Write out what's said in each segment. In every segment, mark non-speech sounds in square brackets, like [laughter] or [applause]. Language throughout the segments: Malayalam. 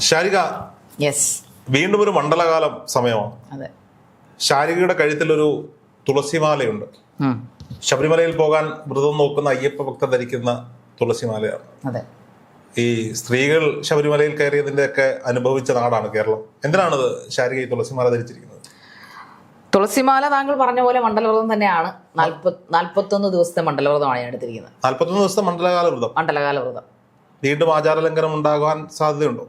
ശാരിക യെസ് വീണ്ടും ഒരു മണ്ഡലകാലം സമയമാണ്. അതെ. ശാരികയുടെ കഴുത്തിലൊരു തുളസിമാലയുണ്ട്. ശബരിമലയിൽ പോകാൻ വ്രതം നോക്കുന്ന അയ്യപ്പ ഭക്തർ ധരിക്കുന്ന തുളസിമാലയാണ്. അതെ. ഈ സ്ത്രീകൾ ശബരിമലയിൽ കയറിയതിന്റെ ഒക്കെ അനുഭവിച്ച നാടാണ് കേരളം. എന്തിനാണത് ശാരിക ഈ തുളസിമാല ധരിച്ചിരിക്കുന്നത്? തുളസിമാല താങ്കൾ പറഞ്ഞ പോലെ മണ്ഡലവ്രതം തന്നെയാണ്. നാൽപ്പത് നാൽപ്പത്തൊന്ന് ദിവസത്തെ മണ്ഡലവ്രതമാണ് ഞാൻ എടുത്തിരിക്കുന്നത്. നാൽപ്പത്തൊന്ന് ദിവസത്തെ മണ്ഡലകാല വ്രതം മണ്ഡലകാല വ്രതം വീണ്ടും ആചാരലംഘനം ഉണ്ടാകാൻ സാധ്യതയുണ്ടോ?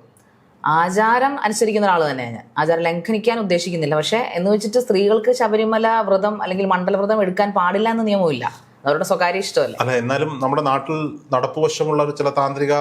ആചാരം അനുസരിക്കുന്ന ഒരാൾ തന്നെയാണ് ഞാൻ. ആചാരം ലംഘനിക്കാൻ ഉദ്ദേശിക്കുന്നില്ല. പക്ഷേ എന്ന് വെച്ചിട്ട് സ്ത്രീകൾക്ക് ശബരിമല വ്രതം അല്ലെങ്കിൽ മണ്ഡല വ്രതം എടുക്കാൻ പാടില്ല എന്ന നിയമമില്ല അവരുടെ സ്വകാര്യ ഇഷ്ടമല്ല? അല്ല എന്നാലും നമ്മുടെ നാട്ടിൽ നടപ്പുവശമുള്ള ഒരു ചില താന്ത്രിക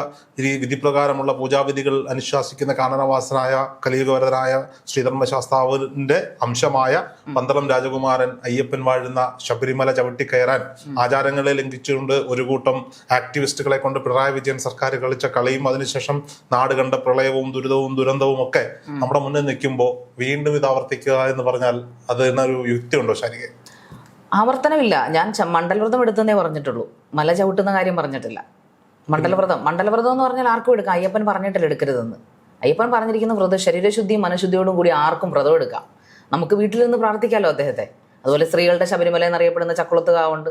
വിധിപ്രകാരമുള്ള പൂജാവിധികൾ അനുശാസിക്കുന്ന കാനനവാസനായ കലിയുഗവരനായ ശ്രീധർമ്മശാസ്താവിന്റെ അംശമായ പന്തളം രാജകുമാരൻ അയ്യപ്പൻ വാഴുന്ന ശബരിമല ചവിട്ടിക്കയറാൻ ആചാരങ്ങളെ ലംഘിച്ചുകൊണ്ട് ഒരു കൂട്ടം ആക്ടിവിസ്റ്റുകളെ കൊണ്ട് പിണറായി വിജയൻ സർക്കാർ കളിച്ച കളിയും അതിനുശേഷം നാട് കണ്ട പ്രളയവും ദുരിതവും ദുരന്തവും ഒക്കെ നമ്മുടെ മുന്നിൽ നിൽക്കുമ്പോൾ വീണ്ടും ഇത് ആവർത്തിക്കുക എന്ന് പറഞ്ഞാൽ അത് എന്നൊരു യുക്തി ഉണ്ടോ ശാരിക? ആവർത്തനമില്ല. ഞാൻ മണ്ഡലവ്രതം എടുത്തതേ പറഞ്ഞിട്ടുള്ളൂ. മല ചവിട്ടുന്ന കാര്യം പറഞ്ഞിട്ടില്ല. മണ്ഡലവ്രതം. മണ്ഡലവ്രതം എന്ന് പറഞ്ഞാൽ ആർക്കും എടുക്കാം. അയ്യപ്പൻ പറഞ്ഞിട്ടില്ല എടുക്കരുതെന്ന്. അയ്യപ്പൻ പറഞ്ഞിരിക്കുന്ന വ്രതം ശരീരശുദ്ധിയും മനഃശുദ്ധിയോടും കൂടി ആർക്കും വ്രതം എടുക്കാം. നമുക്ക് വീട്ടിൽ നിന്ന് പ്രാർത്ഥിക്കാമല്ലോ അദ്ദേഹത്തെ. അതുപോലെ സ്ത്രീകളുടെ ശബരിമല എന്നറിയപ്പെടുന്ന ചക്കുളത്ത് കാവുണ്ട്.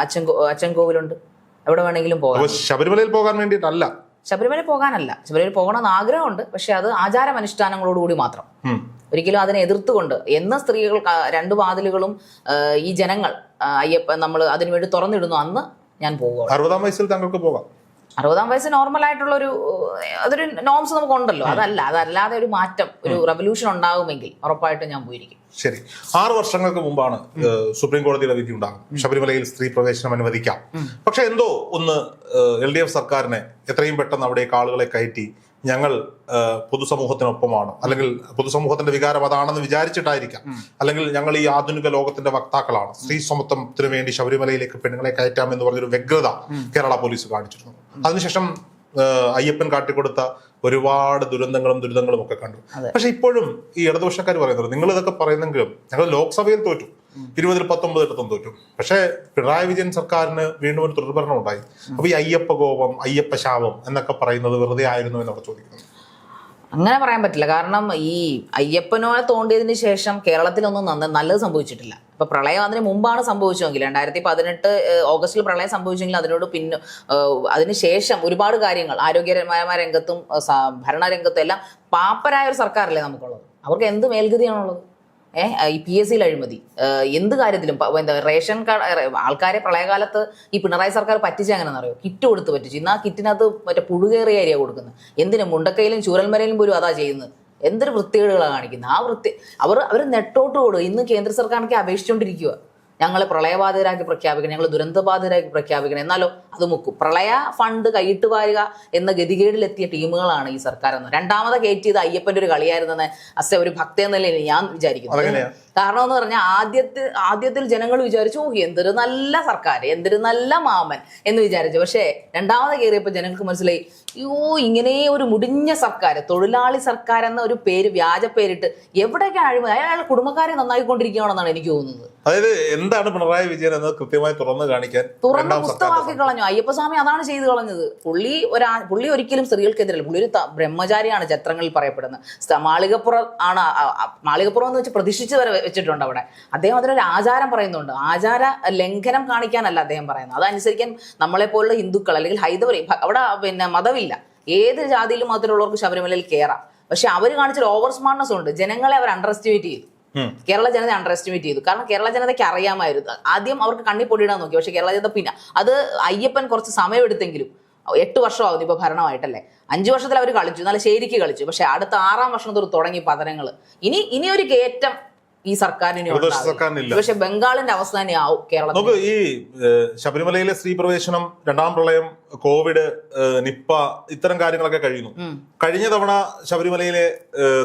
അച്ഛൻ അച്ചൻ കോവിലുണ്ട്. എവിടെ വേണമെങ്കിലും പോകാം. ശബരിമലയിൽ പോകാൻ വേണ്ടിയിട്ടല്ല. ശബരിമല പോകാനല്ല. ശബരിമല പോകണമെന്ന് ആഗ്രഹമുണ്ട്. പക്ഷെ അത് ആചാരമനുഷ്ഠാനങ്ങളോടുകൂടി മാത്രം. ഒരിക്കലും അതിനെ എതിർത്തുകൊണ്ട് എന്ന് സ്ത്രീകൾ രണ്ടു വാതിലുകളും ഈ ജനങ്ങൾ അയ്യപ്പ നമ്മൾ അതിനുവേണ്ടി തുറന്നിടുന്നു. അന്ന് ഞാൻ പോകുക അറുപതാം വയസ്സിൽ താങ്കൾക്ക് പോകാം. അറുപതാം വയസ്സ് നോർമൽ ആയിട്ടുള്ള ഒരു അതൊരു നോംസ് നമുക്ക് ഉണ്ടല്ലോ അതല്ല അതല്ലാതെ ഒരു മാറ്റം ഒരു റെവല്യൂഷൻ ഉണ്ടാകുമെങ്കിൽ ഉറപ്പായിട്ടും ഞാൻ പോയിരിക്കും. ശരി. ആറ് വർഷങ്ങൾക്ക് മുമ്പാണ് സുപ്രീം കോടതിയുടെ വിധി ഉണ്ടാകും. ശബരിമലയിൽ സ്ത്രീ പ്രവേശനം അനുവദിക്കാം. പക്ഷെ എന്തോ ഒന്ന് എൽ ഡി എഫ് സർക്കാരിനെ എത്രയും പെട്ടെന്ന് അവിടേക്ക് ആളുകളെ കയറ്റി ഞങ്ങൾ പൊതുസമൂഹത്തിനൊപ്പമാണ്. അല്ലെങ്കിൽ പൊതുസമൂഹത്തിന്റെ വികാരം അതാണെന്ന് വിചാരിച്ചിട്ടായിരിക്കാം. അല്ലെങ്കിൽ ഞങ്ങൾ ഈ ആധുനിക ലോകത്തിന്റെ വക്താക്കളാണ്. സ്ത്രീ സമത്വത്തിന് വേണ്ടി ശബരിമലയിലേക്ക് പെണ്ണുങ്ങളെ കയറ്റാം എന്ന് പറഞ്ഞൊരു വ്യഗ്രത കേരള പോലീസ് കാണിച്ചിരുന്നു. അതിനുശേഷം അയ്യപ്പൻ കാട്ടിക്കൊടുത്ത ഒരുപാട് ദുരന്തങ്ങളും ദുരിതങ്ങളും ഒക്കെ കണ്ടു. പക്ഷെ ഇപ്പോഴും ഈ ഇടതുപക്ഷക്കാർ പറയുന്നത് നിങ്ങൾ ഇതൊക്കെ പറയുന്നെങ്കിലും ഞങ്ങൾ ലോക്സഭയിൽ തോറ്റു. ഇരുപതിൽ പത്തൊമ്പത് ഇടത്തും തോറ്റു പക്ഷേ പിണറായി വിജയൻ സർക്കാരിന് വീണ്ടും ഒരു തുടർഭരണം ഉണ്ടായി അപ്പൊ ഈ അയ്യപ്പ കോപം അയ്യപ്പ ശാപം എന്നൊക്കെ പറയുന്നത് വെറുതെ ആയിരുന്നു എന്നവിടെ ചോദിക്കുന്നു. അങ്ങനെ പറയാൻ പറ്റില്ല. കാരണം ഈ അയ്യപ്പനോടെ തോണ്ടിയതിന് ശേഷം കേരളത്തിലൊന്നും നന്ന നല്ലത് സംഭവിച്ചിട്ടില്ല. ഇപ്പൊ പ്രളയം അതിന് മുമ്പാണ് സംഭവിച്ചതെങ്കിൽ രണ്ടായിരത്തി പതിനെട്ട് ഓഗസ്റ്റിൽ പ്രളയം സംഭവിച്ചെങ്കിൽ അതിനോട് പിന്നെ അതിനുശേഷം ഒരുപാട് കാര്യങ്ങൾ ആരോഗ്യപരമായ രംഗത്തും ഭരണരംഗത്തും എല്ലാം പാപ്പരായ ഒരു സർക്കാരല്ലേ നമുക്കുള്ളത്? അവർക്ക് എന്ത് മേൽഗതിയാണുള്ളത് ഈ പി എസ് സിയിൽ അഴിമതി. എന്ത് കാര്യത്തിലും എന്താ റേഷൻ കാർഡ് ആൾക്കാരെ പ്രളയകാലത്ത് ഈ പിണറായി സർക്കാർ പറ്റിച്ച അങ്ങനെ അറിയോ കിറ്റ് കൊടുത്ത് പറ്റിച്ചു. ഇന്ന് ആ കിറ്റിനകത്ത് മറ്റേ പുഴുകേറിയ അരിയാണ് കൊടുക്കുന്നത്. എന്തിനും? മുണ്ടക്കയിലും ചൂരൽമരയിലും പോലും അതാ ചെയ്യുന്നത്. എന്തൊരു വൃത്തികേടുകളാണ് കാണിക്കുന്നത്. ആ വൃത്തി അവർ അവർ നെട്ടോട്ട് കൊടുക്കുക ഇന്ന് കേന്ദ്ര സർക്കാരിനൊക്കെ അപേക്ഷിച്ചുകൊണ്ടിരിക്കുക ഞങ്ങളെ പ്രളയബാധിതരാക്കി പ്രഖ്യാപിക്കണം. ഞങ്ങൾ ദുരന്തബാധിതരാക്കി പ്രഖ്യാപിക്കണം. എന്നാലോ അത് മുക്കും. പ്രളയ ഫണ്ട് കൈയിട്ട് വാരുക എന്ന ഗതികേടിലെത്തിയ ടീമുകളാണ് ഈ സർക്കാർ എന്ന് രണ്ടാമത് കയറ്റിയത് അയ്യപ്പന്റെ ഒരു കളിയായിരുന്നെന്ന് അസ ഒരു ഭക്ത എന്ന നിലയിൽ ഞാൻ വിചാരിക്കുന്നു. കാരണം എന്ന് പറഞ്ഞാൽ ആദ്യത്തെ ആദ്യത്തിൽ ജനങ്ങൾ വിചാരിച്ചു ഓ എന്തൊരു നല്ല സർക്കാർ എന്തൊരു നല്ല മാമൻ എന്ന് വിചാരിച്ചു. പക്ഷേ രണ്ടാമത് കയറിയപ്പോൾ ജനങ്ങൾക്ക് മനസ്സിലായി അയ്യോ ഇങ്ങനെ ഒരു മുടിഞ്ഞ സർക്കാർ തൊഴിലാളി സർക്കാർ എന്ന ഒരു പേര് വ്യാജ പേരിട്ട് എവിടെയൊക്കെ അഴിമതി അയാൾ കുടുംബക്കാരെ നന്നായിക്കൊണ്ടിരിക്കുകയാണെന്നാണ് എനിക്ക് തോന്നുന്നത്. അതായത് എന്താണ് പിണറായി വിജയൻ എന്ന് കൃത്യമായി തുറന്നു കാണിക്കാൻ തുറന്ന് പുസ്തകമാക്കി കളഞ്ഞു. അയ്യപ്പസ്വാമി അതാണ് ചെയ്തു കളഞ്ഞത്. പുള്ളി ഒരാ പുള്ളി ഒരിക്കലും സ്ത്രീകൾക്കെതിരല്ല. പുള്ളി ഒരു ബ്രഹ്മചാരിയാണ് ചത്രങ്ങളിൽ പറയപ്പെടുന്നത്. മാളികപ്പുറം ആണ് മാളികപ്പുറം എന്ന് വെച്ച് പ്രതിഷ്ഠിച്ച് വരെ വെച്ചിട്ടുണ്ട് അവിടെ. അദ്ദേഹം അതിനൊരു ആചാരം പറയുന്നുണ്ട്. ആചാര ലംഘനം കാണിക്കാനല്ല അദ്ദേഹം പറയുന്നത്. അതനുസരിക്കാൻ നമ്മളെ പോലുള്ള ഹിന്ദുക്കൾ അല്ലെങ്കിൽ ഹൈദവർ അവിടെ പിന്നെ മതമില്ല ഏത് ജാതിയിലും മതത്തിലുള്ളവർക്ക് ശബരിമലയിൽ കയറാം പക്ഷെ അവർ കാണിച്ചൊരു ഓവർ സ്മാർട്ട്നെസ് ഉണ്ട്. ജനങ്ങളെ അവർ അണ്ടർ എസ്റ്റിമേറ്റ് ചെയ്തു. കേരള ജനത അണ്ടർ എസ്റ്റിമേറ്റ് ചെയ്തു. കാരണം കേരള ജനതയ്ക്ക് അറിയാമായിരുന്നു. ആദ്യം അവർക്ക് കണ്ണി പൊടിയിടാൻ നോക്കി. പക്ഷെ കേരള ജനത പിന്നെ അത് അയ്യപ്പൻ കുറച്ച് സമയമെടുത്തെങ്കിലും എട്ട് വർഷമാകുന്നു ഇപ്പൊ ഭരണമായിട്ടല്ലേ? അഞ്ചു വർഷത്തിൽ അവർ കളിച്ചു. നല്ല ശരിക്ക് കളിച്ചു. പക്ഷെ അടുത്ത ആറാം വർഷം തൊട്ട് തുടങ്ങി പതനങ്ങൾ ഇനി ഇനി ഒരു കയറ്റം ഈ സർക്കാരിന്. പക്ഷെ ബംഗാളിന്റെ അവസ്ഥ തന്നെ ആവും നമുക്ക് ഈ ശബരിമലയിലെ സ്ത്രീ പ്രവേശനം രണ്ടാം പ്രളയം കോവിഡ് നിപ്പ ഇത്തരം കാര്യങ്ങളൊക്കെ കഴിയുന്നു. കഴിഞ്ഞ തവണ ശബരിമലയിലെ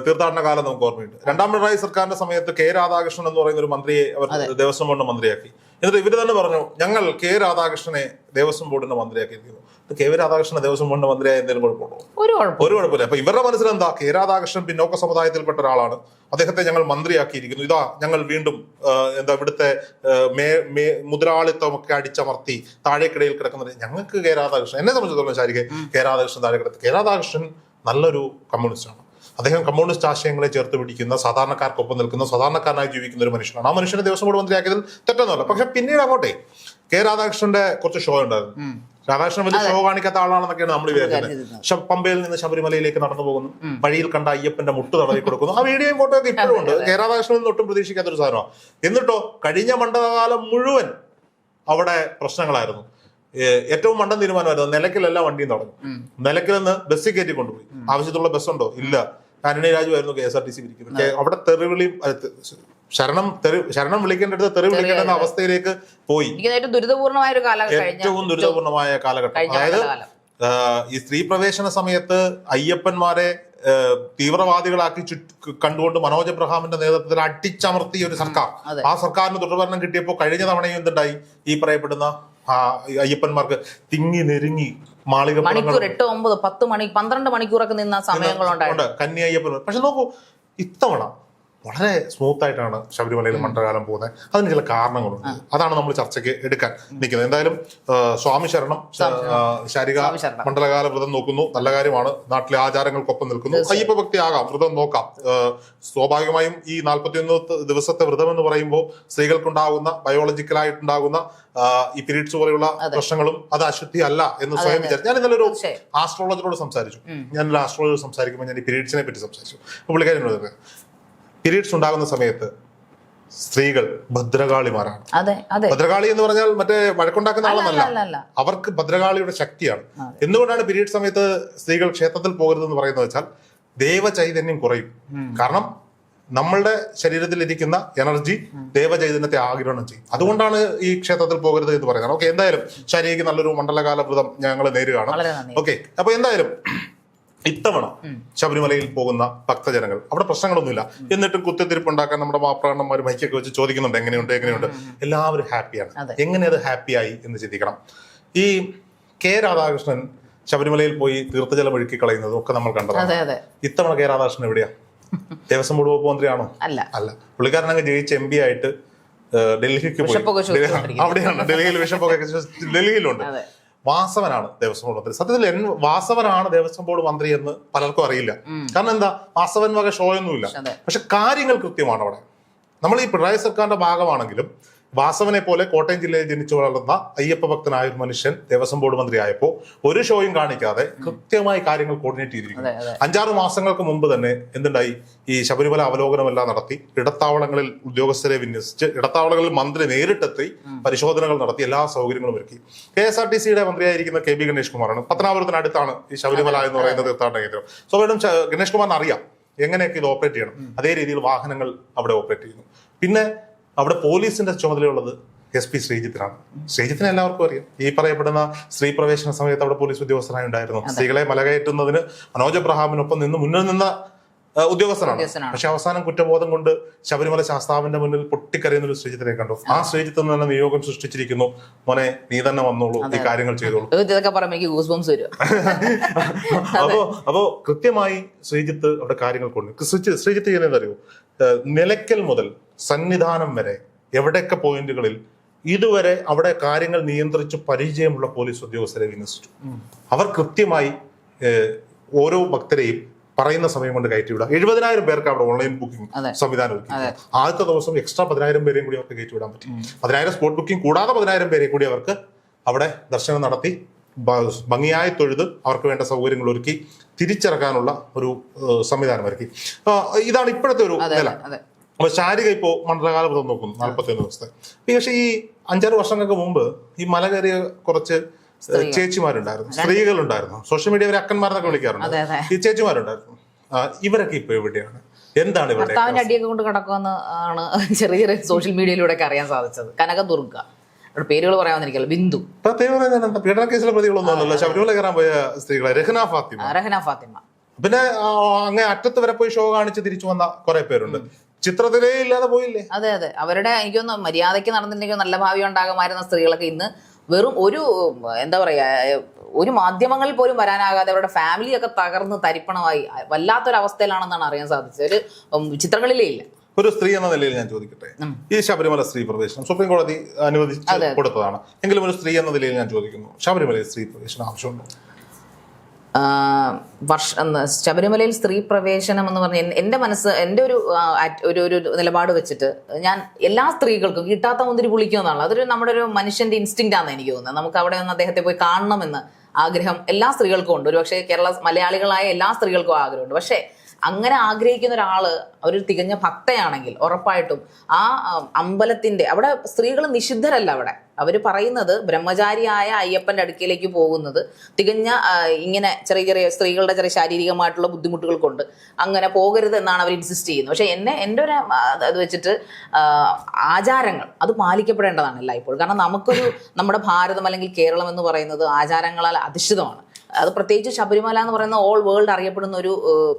തീർത്ഥാടന കാലം നമുക്ക് ഓർമ്മയുണ്ട്. രണ്ടാം പിണറായി സർക്കാരിന്റെ സമയത്ത് കെ രാധാകൃഷ്ണൻ എന്ന് പറയുന്ന ഒരു മന്ത്രിയെ അവർ ദേവസ്വം ബോർഡിന്റെ മന്ത്രിയാക്കി. എന്നിട്ട് ഇവർ തന്നെ പറഞ്ഞു ഞങ്ങൾ കെ രാധാകൃഷ്ണനെ ദേവസ്വം ബോർഡിന്റെ മന്ത്രിയാക്കിയിരിക്കുന്നു കെ വി രാധാകൃഷ്ണൻ ദേവസ്വം ബോർഡിന്റെ മന്ത്രിയായ എന്തെങ്കിലും കുഴപ്പമുണ്ടോ? ഒരു ഒരു കുഴപ്പമില്ല. അപ്പൊ ഇവരുടെ മനസ്സിൽ എന്താ കെ രാധാകൃഷ്ണൻ പിന്നോക്ക സമുദായത്തിൽപ്പെട്ട ഒരാളാണ്. അദ്ദേഹത്തെ ഞങ്ങൾ മന്ത്രിയാക്കിയിരിക്കുന്നു. ഇതാ ഞങ്ങൾ വീണ്ടും എന്താ ഇവിടുത്തെ മുതലാളിത്തമൊക്കെ അടിച്ചമർത്തി താഴേക്കിടയിൽ കിടക്കുന്നത് ഞങ്ങൾക്ക് കെ രാധാകൃഷ്ണൻ എന്നെ സംബന്ധിച്ചിടത്തോളം ശാരിക കെ രാധാകൃഷ്ണൻ താഴെ കിടത്തി കെ രാധാകൃഷ്ണൻ നല്ലൊരു കമ്മ്യൂണിസ്റ്റാണ്. അദ്ദേഹം കമ്മ്യൂണിസ്റ്റ് ആശയങ്ങളെ ചേർത്ത് പിടിക്കുന്ന സാധാരണക്കാർക്കൊപ്പം നിൽക്കുന്ന സാധാരണക്കാരനായി ജീവിക്കുന്ന ഒരു മനുഷ്യനാണ്. ആ മനുഷ്യനെ ദേവസ്വം ബോർഡ് മന്ത്രിയാക്കിയതിൽ തെറ്റൊന്നുമല്ല. പക്ഷെ പിന്നീട് അങ്ങോട്ടെ കെ രാധാകൃഷ്ണന്റെ കുറച്ച് ഷോ ഉണ്ടായിരുന്നു. രാധാകൃഷ്ണൻ വലിയ ഷോ കാണിക്കാത്ത ആളാണെന്നൊക്കെയാണ് നമ്മൾ വിചാരിക്കുന്നത് പമ്പയിൽ നിന്ന് ശബരിമലയിലേക്ക് നടന്നു പോകുന്നു. വഴിയിൽ കണ്ട അയ്യപ്പന്റെ മുട്ട് തടവി കൊടുക്കുന്നു. ആ വീഡിയോയും ഫോട്ടോ ഒക്കെ ഇപ്പോഴും ഉണ്ട്. കെ രാധാകൃഷ്ണൻ ഒട്ടും പ്രതീക്ഷിക്കാത്ത ഒരു സാധനമാണ്. എന്നിട്ടോ കഴിഞ്ഞ മണ്ഡലകാലം മുഴുവൻ അവിടെ പ്രശ്നങ്ങളായിരുന്നു. ഏറ്റവും മണ്ടൻ തീരുമാനമായിരുന്നു നിലയ്ക്കലല്ല വണ്ടിയും തുടങ്ങും നിലയ്ക്കൽ നിന്ന് ബസ്സിൽ കയറ്റി കൊണ്ടുപോയി. ആവശ്യത്തിലുള്ള ഉണ്ടോ ഇല്ല. ആന്റണി രാജു ആയിരുന്നു K S R T C വിളിക്കുന്നത്. പക്ഷേ അവിടെ തെറിവിളി ശരണം തെറി ശരണം വിളിക്കേണ്ടടുത്ത് തെറി വിളിക്കേണ്ട അവസ്ഥയിലേക്ക് പോയി. എനിക്ക് ഏറ്റവും ദുരിതപൂർണമായ ഒരു കാലഘട്ടം ഏറ്റവും ദുരിതപൂർണമായ കാലഘട്ടം. അതായത് ഈ സ്ത്രീ പ്രവേശന സമയത്ത് അയ്യപ്പന്മാരെ തീവ്രവാദികളാക്കി ചുറ്റ് കണ്ടുകൊണ്ട് മനോജ് എബ്രഹാമിന്റെ നേതൃത്വത്തിൽ അടിച്ചമർത്തിയ ഒരു സർക്കാർ. ആ സർക്കാരിന് തുടർഭരണം കിട്ടിയപ്പോൾ കഴിഞ്ഞ തവണയും എന്തുണ്ടായി? ഈ പറയപ്പെടുന്ന ആ, അയ്യപ്പന്മാർക്ക് തിങ്ങി നെരുങ്ങി മാളിക മണിക്കൂർ എട്ട് ഒമ്പത് പത്ത് മണി പന്ത്രണ്ട് മണിക്കൂറൊക്കെ നിന്ന കന്നി അയ്യപ്പന്മാർ. പക്ഷെ നോക്കൂ ഇത്തവണ വളരെ സ്മൂത്ത് ആയിട്ടാണ് ശബരിമലയിൽ മണ്ഡലകാലം പോകുന്നത്. അതിന് ചില കാരണങ്ങളുണ്ട്. അതാണ് നമ്മൾ ചർച്ചയ്ക്ക് എടുക്കാൻ നിൽക്കുന്നത്. എന്തായാലും സ്വാമി ശരണം ശാരിക മണ്ഡലകാല വ്രതം നോക്കുന്നു. നല്ല കാര്യമാണ്. നാട്ടിലെ ആചാരങ്ങൾക്കൊപ്പം നിൽക്കുന്നു. അയ്യപ്പ ഭക്തി ആകാം. വ്രതം നോക്കാം. സ്വാഭാവികമായും ഈ നാൽപ്പത്തിയൊന്ന് ദിവസത്തെ വ്രതം എന്ന് പറയുമ്പോൾ സ്ത്രീകൾക്കുണ്ടാകുന്ന ബയോളജിക്കലായിട്ടുണ്ടാകുന്ന ഈ പീരീഡ്സ് പോലെയുള്ള പ്രശ്നങ്ങളും അത് അശുദ്ധി അല്ല എന്ന് സ്വയം വിചാരിച്ചു. ഞാൻ ഇന്നലെ ഒരു ആസ്ട്രോളജറോട് സംസാരിച്ചു. ഞാൻ ഒരു ആസ്ട്രോളജർ സംസാരിക്കുമ്പോൾ ഞാൻ ഈ പീരീഡ്സിനെ പറ്റി സംസാരിച്ചു. പറഞ്ഞു, പീരീഡ്സ് ഉണ്ടാകുന്ന സമയത്ത് സ്ത്രീകൾ ഭദ്രകാളിമാരാണ്. ഭദ്രകാളി എന്ന് പറഞ്ഞാൽ മറ്റേ വഴക്കുണ്ടാക്കുന്ന ആളെന്നല്ല. അവർക്ക് ഭദ്രകാളിയുടെ ശക്തിയാണ്. എന്തുകൊണ്ടാണ് പീരീഡ് സമയത്ത് സ്ത്രീകൾ ക്ഷേത്രത്തിൽ പോകരുതെന്ന് പറയുന്നത് വെച്ചാൽ ദേവചൈതന്യം കുറയും. കാരണം നമ്മളുടെ ശരീരത്തിൽ ഇരിക്കുന്ന എനർജി ദേവചൈതന്യത്തെ ആഗിരണം ചെയ്യും. അതുകൊണ്ടാണ് ഈ ക്ഷേത്രത്തിൽ പോകരുത് എന്ന് പറയുന്നത്. ഓക്കെ എന്തായാലും ശരീരക്ക് നല്ലൊരു മണ്ഡലകാല വ്രതം ഞങ്ങൾ നേരുകയാണ് ഓക്കെ അപ്പൊ എന്തായാലും ഇത്തവണ ശബരിമലയിൽ പോകുന്ന ഭക്തജനങ്ങൾ അവിടെ പ്രശ്നങ്ങളൊന്നുമില്ല. എന്നിട്ടും കുത്തിത്തിരിപ്പ് ഉണ്ടാക്കാൻ നമ്മുടെ മാപ്രാണന്മാർ മൈക്കൊക്കെ വെച്ച് ചോദിക്കുന്നുണ്ട് എങ്ങനെയുണ്ട് എങ്ങനെയുണ്ട്. എല്ലാവരും ഹാപ്പിയാണ്. എങ്ങനെ അത് ഹാപ്പിയായി എന്ന് ചിന്തിക്കണം. ഈ കെ രാധാകൃഷ്ണൻ ശബരിമലയിൽ പോയി തീർത്ഥജലം ഒഴുക്കി കളയുന്നതും ഒക്കെ നമ്മൾ കണ്ടതാണ്. ഇത്തവണ കെ രാധാകൃഷ്ണൻ എവിടെയാ? [laughs] ദേവസ്വം ബോർഡ് വകുപ്പ് മന്ത്രിയാണോ? അല്ല. അല്ല. പുള്ളിക്കാരനങ്ങ് ജയിച്ച് എം പി ആയിട്ട് ഡൽഹിക്ക് പോയി. അവിടെയാണ്. ഡൽഹിയിൽ വിഷപ്പൊക്കെ ഡൽഹിയിലുണ്ട്. വാസവനാണ് ദേവസ്വം ബോർഡ് മന്ത്രി. സത്യത്തിൽ എൻ വാസവനാണ് ദേവസ്വം ബോർഡ് മന്ത്രി എന്ന് പലർക്കും അറിയില്ല. കാരണം എന്താ? വാസവൻ വക ഷോ ഒന്നുമില്ല പക്ഷെ കാര്യങ്ങൾ കൃത്യമാണ് അവിടെ. നമ്മൾ ഈ പിണറായി സർക്കാരിന്റെ ഭാഗമാണെങ്കിലും വാസവനെ പോലെ കോട്ടയം ജില്ലയിൽ ജനിച്ചു വളർന്ന അയ്യപ്പ ഭക്തനായ ഒരു മനുഷ്യൻ ദേവസ്വം ബോർഡ് മന്ത്രിയായപ്പോൾ ഒരു ഷോയും കാണിക്കാതെ കൃത്യമായി കാര്യങ്ങൾ കോർഡിനേറ്റ് ചെയ്തിരിക്കുന്നു. അഞ്ചാറ് മാസങ്ങൾക്ക് മുമ്പ് തന്നെ എന്തുണ്ടായി? ഈ ശബരിമല അവലോകനമെല്ലാം നടത്തി ഇടത്താവളങ്ങളിൽ ഉദ്യോഗസ്ഥരെ വിന്യസിച്ച് ഇടത്താവളങ്ങളിൽ മന്ത്രി നേരിട്ടെത്തി പരിശോധനകൾ നടത്തി എല്ലാ സൗകര്യങ്ങളും ഒരുക്കി. കെ എസ് ആർ ടി സിയുടെ മന്ത്രിയായിരിക്കുന്ന കെ ബി ഗണേഷ് കുമാറാണ് പത്തനാപുരത്തിനടുത്താണ് ഈ ശബരിമല എന്ന് പറയുന്ന തീർത്ഥാടന കേന്ദ്രം. സ്വാഭാവികം വേണം ഗണേഷ് കുമാറിന് അറിയാം എങ്ങനെയൊക്കെ ഇത് ഓപ്പറേറ്റ് ചെയ്യണം. അതേ രീതിയിൽ വാഹനങ്ങൾ അവിടെ ഓപ്പറേറ്റ് ചെയ്യുന്നു. പിന്നെ അവിടെ പോലീസിന്റെ ചുമതലയുള്ളത് എസ് പി ശ്രീജിത്തിനാണ്. ശ്രീജിത്തിനെ എല്ലാവർക്കും അറിയാം. ഈ പറയപ്പെടുന്ന സ്ത്രീ പ്രവേശന സമയത്ത് അവിടെ പോലീസ് ഉദ്യോഗസ്ഥനായി ഉണ്ടായിരുന്നു. സ്ത്രീകളെ മലകയറ്റുന്നതിന് മനോജ് അബ്രഹാമിനൊപ്പം നിന്ന് മുന്നിൽ നിന്ന ഉദ്യോഗസ്ഥനാണ്. പക്ഷെ അവസാനം കുറ്റബോധം കൊണ്ട് ശബരിമല ശാസ്താവിന്റെ മുന്നിൽ പൊട്ടിക്കരയുന്ന ഒരു ശ്രീജിത്തിനെ കണ്ടു. ആ ശ്രീജിത്ത് തന്നെ നിയോഗം സൃഷ്ടിച്ചിരിക്കുന്നു. മോനെ നീ തന്നെ വന്നോളൂ ഈ കാര്യങ്ങൾ ചെയ്തോളൂ. [laughs] അപ്പോ അപ്പോ കൃത്യമായി ശ്രീജിത്ത് അവിടെ കാര്യങ്ങൾ കൊണ്ട്. ശ്രീജിത്ത് ചെയ്യുന്നത് അറിയോ? നിലയ്ക്കൽ മുതൽ സന്നിധാനം വരെ എവിടെയൊക്കെ പോയിന്റുകളിൽ ഇതുവരെ അവിടെ കാര്യങ്ങൾ നിയന്ത്രിച്ച് പരിചയമുള്ള പോലീസ് ഉദ്യോഗസ്ഥരെ വിന്യസിച്ചു. അവർ കൃത്യമായി ഓരോ ഭക്തരെയും പറയുന്ന സമയം കൊണ്ട് കയറ്റിവിടാം എഴുപതിനായിരം പേർക്ക് അവിടെ ഓൺലൈൻ ബുക്കിംഗ് സംവിധാനം ഒരുക്കി. ആദ്യത്തെ ദിവസം എക്സ്ട്രാ പതിനായിരം പേരെയും കൂടി അവർക്ക് കയറ്റിവിടാൻ പറ്റി. പതിനായിരം സ്പോട്ട് ബുക്കിംഗ് കൂടാതെ പതിനായിരം പേരെ കൂടി അവർക്ക് അവിടെ ദർശനം നടത്തി ഭംഗിയായ തൊഴുത് അവർക്ക് വേണ്ട സൗകര്യങ്ങൾ ഒരുക്കി തിരിച്ചിറക്കാനുള്ള ഒരു സംവിധാനം ഒരുക്കി. ഇതാണ് ഇപ്പോഴത്തെ ഒരു നില. അപ്പൊ ശാരിക ഇപ്പോ മണ്ഡലകാല വ്രതം നോക്കുന്നു ഒന്ന് ദിവസത്തെ. പക്ഷേ ഈ അഞ്ചാറ് വർഷങ്ങൾക്ക് മുമ്പ് ഈ മല കയറിയ കുറച്ച് ചേച്ചിമാരുണ്ടായിരുന്നു. സ്ത്രീകളുണ്ടായിരുന്നു. സോഷ്യൽ മീഡിയ അവരെ അക്കന്മാരെന്നൊക്കെ വിളിക്കാറുണ്ട് ഈ ചേച്ചിമാരുണ്ടായിരുന്നു. ഇവരൊക്കെ ഇപ്പൊ എവിടെയാണ്? എന്താണ് ഭർത്താവിന്റെ അടിയൊക്കെ കൊണ്ട് കിടക്കുമെന്ന് ആണ് ചെറിയ ചെറിയ സോഷ്യൽ മീഡിയയിലൂടെ ഒക്കെ അറിയാൻ സാധിച്ചത്. കനകദുർഗ അവരുടെ പേരുകൾ പറയാമെന്നിരിക്കല്ലോ ബിന്ദു? പീഡന കേസിലെ പ്രതികളൊന്നും അല്ലല്ലോ. ശബരിമല കയറാൻ പോയ സ്ത്രീകളെ. രഹ്ന ഫാത്തിമ. രഹന ഫാത്തിമ. പിന്നെ അങ്ങനെ അങ്ങേ അറ്റത്ത് വരെ പോയി ഷോ കാണിച്ച് തിരിച്ചു വന്ന കുറെ പേരുണ്ട്. ചിത്രത്തിലേ ഇല്ലാതെ പോയില്ലേ? അതെ അതെ. അവരുടെ എനിക്കൊന്ന് മര്യാദയ്ക്ക് നടന്നിട്ടുണ്ടെങ്കിൽ നല്ല ഭാവി ഉണ്ടാകുമായിരുന്ന സ്ത്രീകളൊക്കെ ഇന്ന് വെറും ഒരു എന്താ പറയാ ഒരു മാധ്യമങ്ങളിൽ പോലും വരാനാകാതെ അവരുടെ ഫാമിലി ഒക്കെ തകർന്ന് തരിപ്പണമായി വല്ലാത്തൊരവസ്ഥയിലാണെന്നാണ് അറിയാൻ സാധിച്ചത്. ഒരു ചിത്രങ്ങളിലേ ഇല്ല. ഒരു സ്ത്രീ എന്ന നിലയിൽ ഞാൻ ചോദിക്കട്ടെ? ഈ ശബരിമല സ്ത്രീ പ്രവേശനം സുപ്രീം കോടതി അനുവദിച്ച് കൊടുത്തതാണ്. എങ്കിലും ഒരു സ്ത്രീ എന്ന നിലയിൽ ഞാൻ ചോദിക്കുന്നു ശബരിമലയിൽ സ്ത്രീ പ്രവേശനം ആവശ്യമുണ്ടോ? വർഷ ശബരിമലയിൽ സ്ത്രീ പ്രവേശനം എന്ന് പറഞ്ഞ എൻ- എന്റെ മനസ്സ് എന്റെ ഒരു ഒരു ഒരു നിലപാട് വെച്ചിട്ട് ഞാൻ എല്ലാ സ്ത്രീകൾക്കും കിട്ടാത്ത മുന്തിരി പുളിക്കുമെന്നാണ്. അതൊരു നമ്മുടെ ഒരു മനുഷ്യന്റെ ഇൻസ്റ്റിങ് ആണെന്ന് എനിക്ക് തോന്നുന്നത്. നമുക്ക് അവിടെ ഒന്ന് അദ്ദേഹത്തെ പോയി കാണണമെന്ന് ആഗ്രഹം എല്ലാ സ്ത്രീകൾക്കും ഉണ്ട്. ഒരുപക്ഷെ കേരള മലയാളികളായ എല്ലാ സ്ത്രീകൾക്കും ആഗ്രഹമുണ്ട്. പക്ഷേ അങ്ങനെ ആഗ്രഹിക്കുന്ന ഒരാൾ ഒരു തികഞ്ഞ ഭക്തയാണെങ്കിൽ ഉറപ്പായിട്ടും ആ, അമ്പലത്തിന്റെ അവിടെ സ്ത്രീകൾ നിഷിദ്ധരല്ല അവിടെ. അവർ പറയുന്നത് ബ്രഹ്മചാരിയായ അയ്യപ്പന്റെ അടുക്കിലേക്ക് പോകുന്നത് തികഞ്ഞ ഇങ്ങനെ ചെറിയ ചെറിയ സ്ത്രീകളുടെ ചെറിയ ശാരീരികമായിട്ടുള്ള ബുദ്ധിമുട്ടുകൾ കൊണ്ട് അങ്ങനെ പോകരുത് എന്നാണ് അവർ ഇൻസിസ്റ്റ് ചെയ്യുന്നത്. പക്ഷേ എന്നെ എന്റെ ഒരു അത് വെച്ചിട്ട് ആചാരങ്ങൾ അത് പാലിക്കപ്പെടേണ്ടതാണ് എല്ലായ്പ്പോഴും. കാരണം നമുക്കൊരു നമ്മുടെ ഭാരതം അല്ലെങ്കിൽ കേരളം എന്ന് പറയുന്നത് ആചാരങ്ങളാൽ അധിഷ്ഠിതമാണ്. അത് പ്രത്യേകിച്ച് ശബരിമല എന്ന് പറയുന്ന ഓൾ വേൾഡ് അറിയപ്പെടുന്ന ഒരു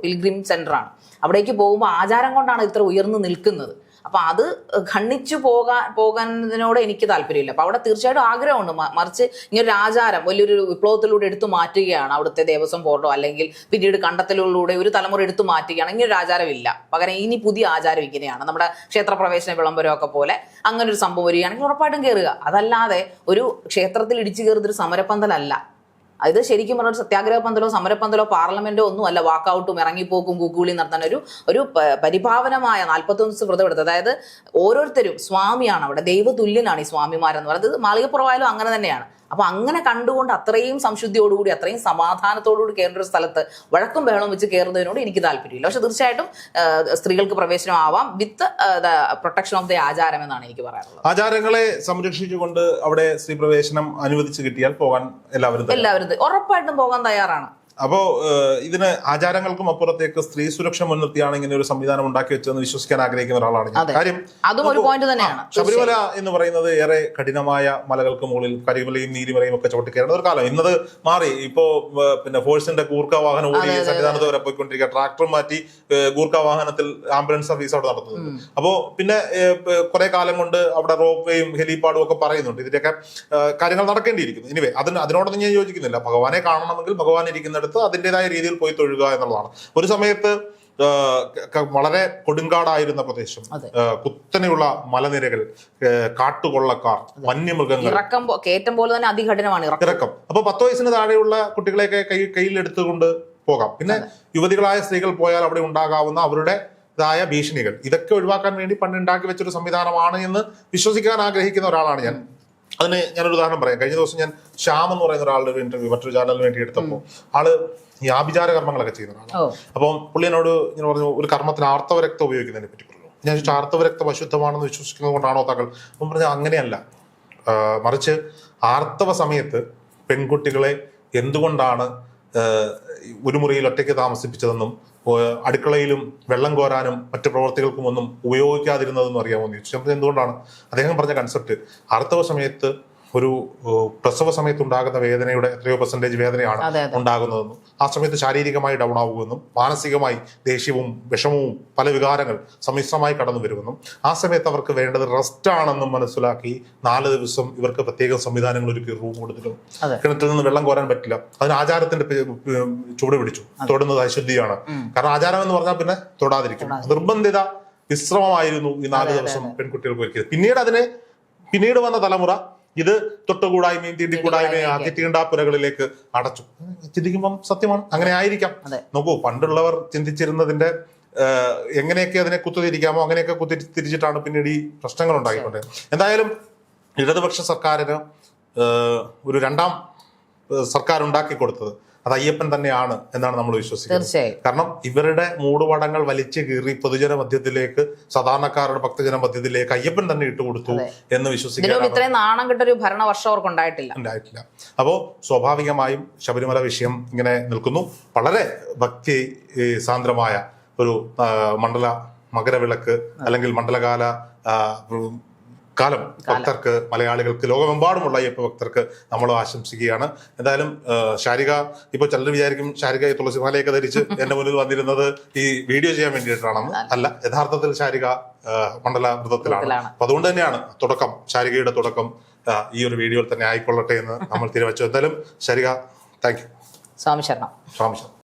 പിൽഗ്രിം സെന്ററാണ് അവിടേക്ക് പോകുമ്പോൾ ആചാരം കൊണ്ടാണ് ഇത്ര ഉയർന്നു നിൽക്കുന്നത്. അപ്പൊ അത് ഖണ്ണിച്ചു പോകാൻ പോകുന്നതിനോട് എനിക്ക് താല്പര്യമില്ല. അപ്പൊ അവിടെ തീർച്ചയായിട്ടും ആഗ്രഹമുണ്ട്. മറിച്ച് ഇങ്ങനൊരു ആചാരം വലിയൊരു വിപ്ലവത്തിലൂടെ എടുത്തു മാറ്റുകയാണ് അവിടുത്തെ ദേവസ്വം ബോർഡോ അല്ലെങ്കിൽ പിന്നീട് കണ്ടെത്തലുകളിലൂടെ ഒരു തലമുറ എടുത്തു മാറ്റുകയാണ്. ഇങ്ങനൊരു ആചാരമില്ല. പകരം ഇനി പുതിയ ആചാരം ഇങ്ങനെയാണ്. നമ്മുടെ ക്ഷേത്രപ്രവേശന വിളംബരമൊക്കെ പോലെ അങ്ങനെ ഒരു സംഭവം വരികയാണെങ്കിൽ ഉറപ്പായിട്ടും കയറുക അതല്ലാതെ ഒരു ക്ഷേത്രത്തിൽ ഇടിച്ചു കയറുന്ന ഒരു സമരപ്പന്തലല്ല. ഇത് ശരിക്കും പറഞ്ഞ സത്യാഗ്രഹ പന്തലോ സമരപ്പന്തലോ പാർലമെന്റോ ഒന്നും അല്ല വാക്കൗട്ടും ഇറങ്ങിപ്പോക്കും കൂക്കുവിളി നടത്താൻ ഒരു ഒരു പരിഭാവനമായ നാൽപ്പത്തി നാൽപ്പത്തൊന്ന് വ്രതം എടുത്തത്. അതായത് ഓരോരുത്തരും സ്വാമിയാണ് അവിടെ. ദൈവതുല്യനാണ് ഈ സ്വാമിമാരെന്ന് പറയുന്നത്. മാളികപ്പുറമായാലും അങ്ങനെ തന്നെയാണ്. അപ്പൊ അങ്ങനെ കണ്ടുകൊണ്ട് അത്രയും സംശുദ്ധിയോടുകൂടി അത്രയും സമാധാനത്തോടുകൂടി കയറുന്ന ഒരു സ്ഥലത്ത് വഴക്കും ബഹളം വെച്ച് കയറുന്നതിനോട് എനിക്ക് താല്പര്യമില്ല. പക്ഷെ തീർച്ചയായിട്ടും സ്ത്രീകൾക്ക് പ്രവേശനം ആവാം. വിത്ത് പ്രൊട്ടക്ഷൻ ഓഫ് ദി ആചാരം എന്നാണ് എനിക്ക് പറയാനുള്ളത്. ആചാരങ്ങളെ സംരക്ഷിച്ചുകൊണ്ട് അവിടെ സ്ത്രീ പ്രവേശനം അനുവദിച്ചു കിട്ടിയാൽ പോകാൻ എല്ലാവരും. എല്ലാവരും ഉറപ്പായിട്ടും പോകാൻ തയ്യാറാണ്. അപ്പോ ഇതിന് ആചാരങ്ങൾക്കും അപ്പുറത്തേക്ക് സ്ത്രീ സുരക്ഷ മുൻനിർത്തിയാണ് ഇങ്ങനെ ഒരു സംവിധാനം ഉണ്ടാക്കി വെച്ചതെന്ന് വിശ്വസിക്കാൻ ആഗ്രഹിക്കുന്ന ഒരാളാണ് കാര്യം അതും ഒരു പോയിന്റ് തന്നെയാണ്. ശബരിമല എന്ന് പറയുന്നത് ഏറെ കഠിനമായ മലകൾക്ക് മുകളിൽ കരിമലയും നീരിമലയും ഒക്കെ ചവിട്ടിക്കയറുന്ന ഒരു കാലം. ഇന്നത് മാറി. ഇപ്പോ പിന്നെ ഫോഴ്സിന്റെ ഗൂർഖ വാഹനം ഓടി സന്നിധാനത്ത് വരെ പോയിക്കൊണ്ടിരിക്കുക. ട്രാക്ടർ മാറ്റി ഗൂർഖ വാഹനത്തിൽ ആംബുലൻസ് സർവീസ് അവിടെ നടത്തുന്നത്. അപ്പോ പിന്നെ കുറെ കാലം കൊണ്ട് അവിടെ റോപ്പ് വേയും ഹെലിപാഡും ഒക്കെ പറയുന്നുണ്ട്. ഇതിന്റെയൊക്കെ കാര്യങ്ങൾ നടക്കേണ്ടിയിരിക്കുന്നു. എനിവേ അതിന് അതിനോടൊന്നും ഞാൻ യോജിക്കുന്നില്ല. ഭഗവാനെ കാണണമെങ്കിൽ ഭഗവാൻ ഇരിക്കുന്നിടത്ത് അതിന്റെതായ രീതിയിൽ പോയി തൊഴുക എന്നുള്ളതാണ്. ഒരു സമയത്ത് വളരെ കൊടുങ്കാടായിരുന്ന പ്രദേശം കുത്തനെയുള്ള മലനിരകൾ കാട്ടുകൊള്ളക്കാർ വന്യമൃഗങ്ങൾ. ഇറക്കം കയറ്റം പോലെ തന്നെ അതികഠിനമാണ് ഇറക്കം. ഇറക്കം. അപ്പൊ പത്ത് വയസ്സിന് താഴെയുള്ള കുട്ടികളെയൊക്കെ കൈ കയ്യിലെടുത്തുകൊണ്ട് പോകാം. പിന്നെ യുവതികളായ സ്ത്രീകൾ പോയാൽ അവിടെ ഉണ്ടാകാവുന്ന അവരുടെ ായ ഭീഷണികൾ. ഇതൊക്കെ ഒഴിവാക്കാൻ വേണ്ടി പണ്ട് ഉണ്ടാക്കി വെച്ചൊരു സംവിധാനമാണ് എന്ന് വിശ്വസിക്കാൻ ആഗ്രഹിക്കുന്ന ഒരാളാണ് ഞാൻ. അതിന് ഞാനൊരു ഉദാഹരണം പറയാം. കഴിഞ്ഞ ദിവസം ഞാൻ ശ്യാം എന്ന് പറയുന്ന ഒരാളുടെ ഒരു ഇന്റർവ്യൂ മറ്റൊരു ചാനലിന് വേണ്ടി എടുത്തപ്പോൾ ആൾ ഈ ആഭിചാര കർമ്മങ്ങളൊക്കെ ചെയ്യുന്ന ഒരാളാണ്. അപ്പം പുള്ളി എന്നോട് ഞാൻ പറഞ്ഞു ഒരു കർമ്മത്തിന് ആർത്തവ രക്തം ഉപയോഗിക്കുന്നതിനെ പറ്റി പറഞ്ഞു. ഞാൻ ചോദിച്ചു ആർത്തവ രക്തം അശുദ്ധമാണെന്ന് വിശ്വസിക്കുന്നത് കൊണ്ടാണോ താങ്കൾ? അപ്പം പറഞ്ഞു അങ്ങനെയല്ല. മറിച്ച് ആർത്തവ സമയത്ത് പെൺകുട്ടികളെ എന്തുകൊണ്ടാണ് ഒരു മുറിയിൽ ഒറ്റയ്ക്ക് താമസിപ്പിച്ചതെന്നും അടുക്കളയിലും വെള്ളം കോരാനും മറ്റു പ്രവർത്തികൾക്കും ഒന്നും ഉപയോഗിക്കാതിരുന്നതെന്നും അറിയാമോ എന്ന് ചോദിച്ചു. എന്തുകൊണ്ടാണ് അദ്ദേഹം പറഞ്ഞ കൺസെപ്റ്റ് ആർത്തവ സമയത്ത് ഒരു പ്രസവ സമയത്ത് ഉണ്ടാകുന്ന വേദനയുടെ എത്രയോ പെർസെന്റേജ് വേദനയാണ് ഉണ്ടാകുന്നതെന്നും ആ സമയത്ത് ശാരീരികമായി ഡൗൺ ആകുമെന്നും മാനസികമായി ദേഷ്യവും വിഷമവും പല വികാരങ്ങൾ സമ്മിശ്രമായി കടന്നു വരുമെന്നും ആ സമയത്ത് അവർക്ക് വേണ്ടത് റെസ്റ്റ് ആണെന്നും മനസ്സിലാക്കി നാല് ദിവസം ഇവർക്ക് പ്രത്യേക സംവിധാനങ്ങൾ ഒരുക്കി റൂം കൊടുത്തിട്ടും അതെ. കിണറ്റിൽ നിന്ന് വെള്ളം കോരാൻ പറ്റില്ല. അതിന് ആചാരത്തിന്റെ ചുവട് പിടിച്ചു. തൊടുന്നത് അശുദ്ധിയാണ്. കാരണം ആചാരം എന്ന് പറഞ്ഞാൽ പിന്നെ തൊടാതിരിക്കും. നിർബന്ധിത വിശ്രമമായിരുന്നു ഈ നാല് ദിവസം പെൺകുട്ടികൾക്ക് ഒരുക്കിയത്. പിന്നീട് അതിനെ പിന്നീട് വന്ന തലമുറ ഇത് തൊട്ടുകൂടായ്മയും തീണ്ടിക്കൂടായ്മയും ആദ്യ തീണ്ടാപ്പുരകളിലേക്ക് അടച്ചു. ചിന്തിക്കുമ്പം സത്യമാണ്. അങ്ങനെ ആയിരിക്കാം. നോക്കൂ പണ്ടുള്ളവർ ചിന്തിച്ചിരുന്നതിന്റെ എങ്ങനെയൊക്കെ അതിനെ കുത്തിരിക്കാമോ അങ്ങനെയൊക്കെ കുത്തി തിരിച്ചിട്ടാണ് പിന്നീട് ഈ പ്രശ്നങ്ങൾ ഉണ്ടായിക്കൊണ്ടിരുന്നത് എന്തായാലും ഇടതുപക്ഷ സർക്കാരിന് ഒരു രണ്ടാം സർക്കാർ ഉണ്ടാക്കി കൊടുത്തത്. അത് അയ്യപ്പൻ തന്നെയാണ് എന്നാണ് നമ്മൾ വിശ്വസിക്കുന്നത്. കാരണം ഇവരുടെ മൂടുപടങ്ങൾ വലിച്ചു കീറി പൊതുജന മധ്യത്തിലേക്ക് സാധാരണക്കാരുടെ ഭക്തജന മധ്യത്തിലേക്ക് അയ്യപ്പൻ തന്നെ ഇട്ടുകൊടുത്തു കൊടുത്തു എന്ന് വിശ്വസിക്കുന്നു ഇത്രയും നാണം കെട്ടൊരു ഭരണവർഷം അവർക്ക് ഉണ്ടായിട്ടില്ല. ഉണ്ടായിട്ടില്ല. അപ്പോൾ സ്വാഭാവികമായും ശബരിമല വിഷയം ഇങ്ങനെ നിൽക്കുന്നു. വളരെ ഭക്തി സാന്ദ്രമായ ഒരു മണ്ഡല മകരവിളക്ക് അല്ലെങ്കിൽ മണ്ഡലകാല കാലം. ഭക്തർക്ക് മലയാളികൾക്ക് ലോകമെമ്പാടുമുള്ള അയ്യപ്പ ഭക്തർക്ക് നമ്മൾ ആശംസിക്കുകയാണ്. എന്തായാലും ശാരിക ഇപ്പൊ ചിലർ വിചാരിക്കും ശാരിക ഈ തുളസിമാലയൊക്കെ ധരിച്ച് [laughs] എന്റെ മുന്നിൽ വന്നിരുന്നത് ഈ വീഡിയോ ചെയ്യാൻ വേണ്ടിയിട്ടാണെന്ന്. അല്ല യഥാർത്ഥത്തിൽ ശാരിക ആ, മണ്ഡല വ്രതത്തിലാണ് വ്രതത്തിലാണ്. അപ്പൊ അതുകൊണ്ട് തന്നെയാണ് തുടക്കം ശാരികയുടെ തുടക്കം ഈ ഒരു വീഡിയോയിൽ തന്നെ ആയിക്കൊള്ളട്ടെ എന്ന് നമ്മൾ തീരുമാനിച്ചു എന്തായാലും ശാരിക താങ്ക് യു സ്വാമി ശരണം. സ്വാമി ശരണം.